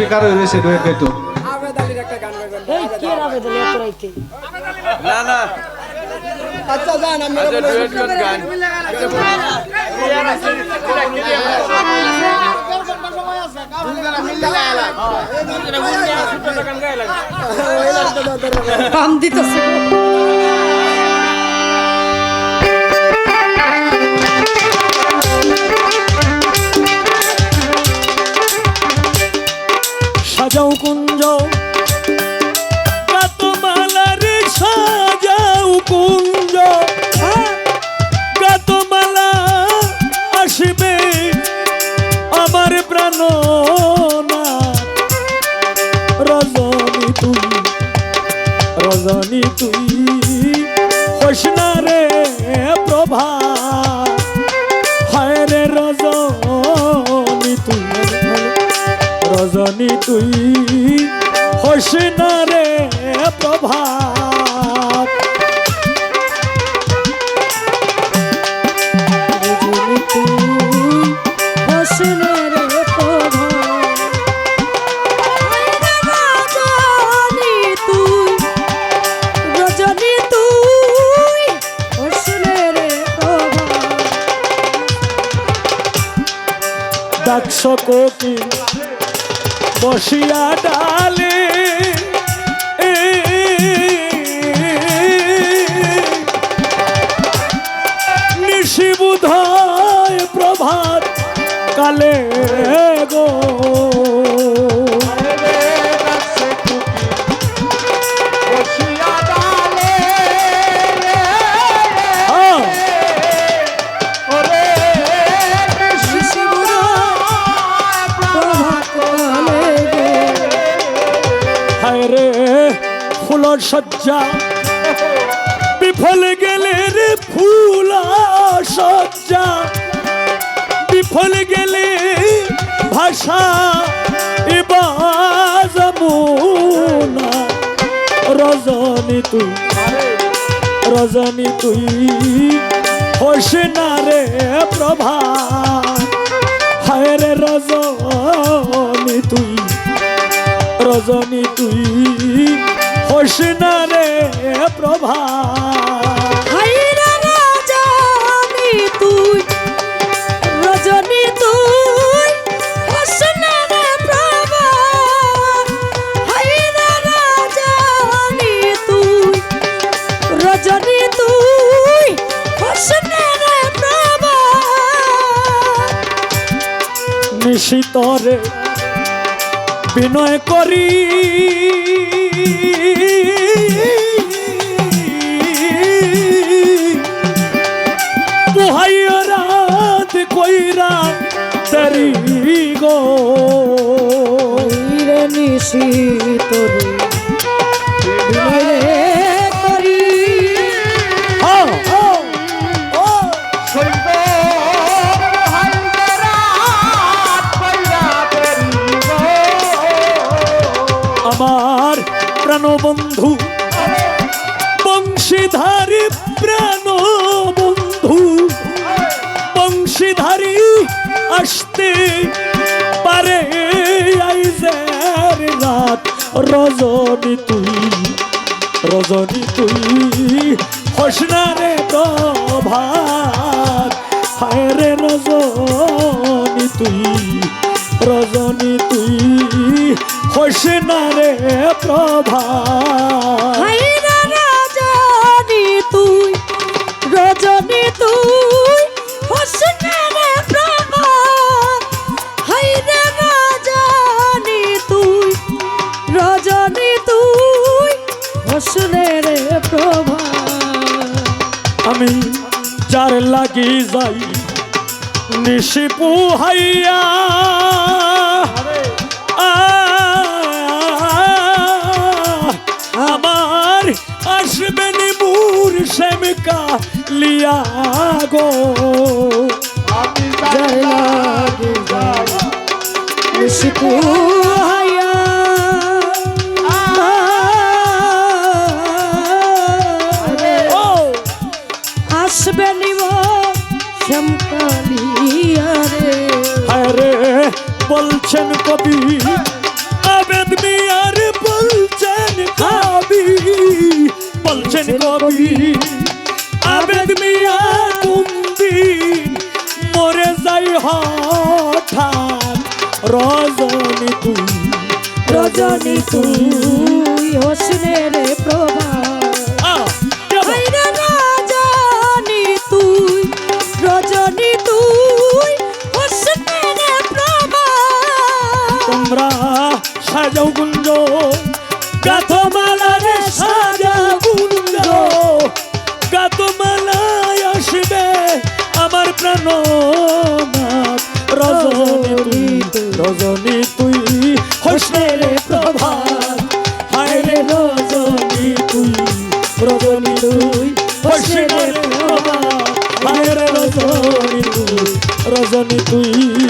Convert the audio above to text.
Speaker হয়ে রয়েছে আলীর একটা না না। আচ্ছা যান আচ্ছা গান। দিতেছে। রজনী তুই রজনী তুই। হসিনারে রে প্রভাত ডাকস কোকি বসিয়া ডালে নিশিবুধ প্রভাত কালে গো। সজ্জা। বিফল গেলে রে ফুল সজ্জা। বিফল গেলে ভাষা এবার রজনী তুই রজনী তুই হোসনা রে প্রভা। হায় রে রজনী তুই রজনী তুই। হোসনা রে প্রভা। নিশিতরে বিনয় করি। কইরা দেরি গো। রে নিশি তোরে বিনয়ে করি বন্ধু। বংশীধারী প্রাণ বন্ধু। বংশীধারী আসতে পারে রাত। রজনী তুই রজনী তুই, হোসনা রে প্রভাত। রজনী তুই হোসেনের প্রভা আমি যার লাগি যাই নিশি পুহাইয়া আমার আসবেন মুর শ্যামিকা লিয়া গো। যার লাগে যাই আসবে নিব শ্যামকালিয়া রে আরে বলছেন কবি আবেদ মিয়ার বলছেন কবি বলছেন কবি আবেদ মিয়া কুন্দিন মরে যাই হঠাৎ রজনী তুই রজনী তুই হোসনের প্রভা তোমরা সাজাও গুঞ্জ। গাথমালা রে সাজাও গুঞ্জ। গাথমালায় আসবে আমার প্রাণ রজনী তুই রজনী তুই, হোসনের প্রভাত। হায় রে রজনী তুই রজনী তুই, হোসনের প্রভাত। হায় রে রজনী তুই রজনী তুই।